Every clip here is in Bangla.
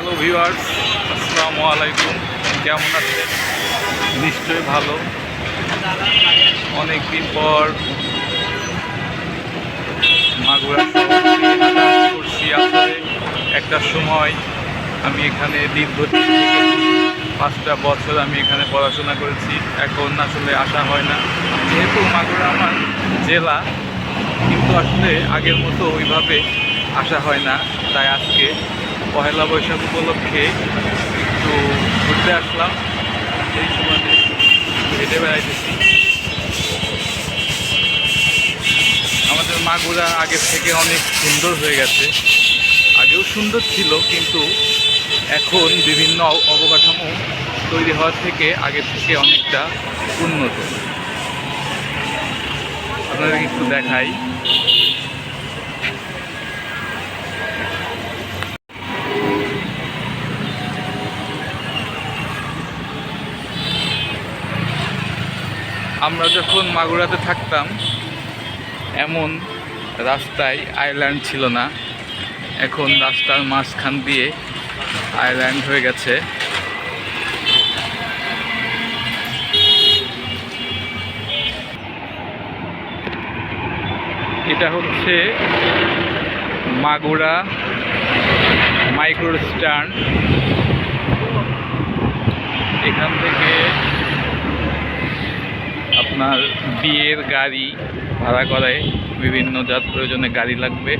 হ্যালো ভিউয়ার্স, আসসালামু আলাইকুম। কেমন আছেন? নিশ্চয়ই ভালো। অনেক দিন পর মাগুরা করছি আসলে একটা সময় আমি এখানে দীর্ঘদিন পাঁচটা বছর আমি এখানে পড়াশোনা করেছি। এখন আসলে আসা হয় না। যেহেতু মাগুরা আমার জেলা, কিন্তু আসলে আগের মতো ওইভাবে আসা হয় না। তাই আজকে পহেলা বৈশাখ উপলক্ষে একটু ঘুরতে আসলাম। সেই সময় হেঁটে বেড়াইতেছি। আমাদের মাগুরা আগের থেকে অনেক সুন্দর হয়ে গেছে। আগেও সুন্দর ছিল, কিন্তু এখন বিভিন্ন অবকাঠামো তৈরি হওয়ার থেকে আগের থেকে অনেকটা উন্নত। আপনাদের একটু দেখাই। আমরা যখন মাগুরাতে থাকতাম, এমন রাস্তায় আইল্যান্ড ছিল না। এখন রাস্তার মাঝখান দিয়ে আইল্যান্ড হয়ে গেছে। এটা হচ্ছে মাগুরা মাইক্রো স্ট্যান্ড এখান থেকে আপনার বিয়ের গাড়ি ভাড়া করায় বিভিন্ন জাত প্রয়োজনে গাড়ি লাগবে।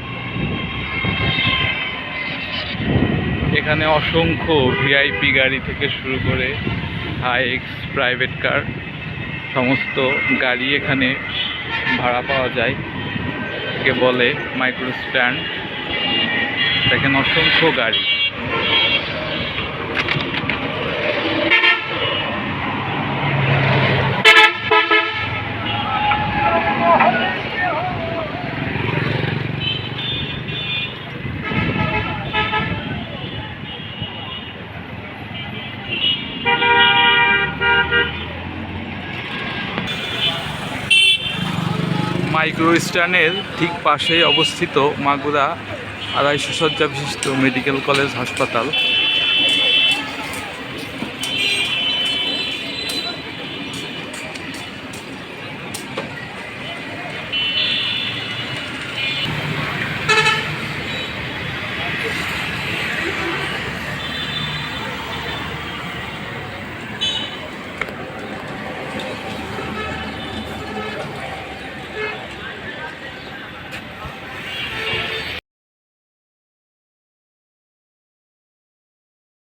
এখানে অসংখ্য ভিআইপি গাড়ি থেকে শুরু করে হাইক্স প্রাইভেট কার সমস্ত গাড়ি এখানে ভাড়া পাওয়া যায়। একে বলে মাইক্রো স্ট্যান্ড দেখেন অসংখ্য গাড়ি। মাইক্রো স্ট্যান্ডের ঠিক পাশেই অবস্থিত মাগুরা আড়াইশো শয্যা বিশিষ্ট মেডিকেল কলেজ হাসপাতাল।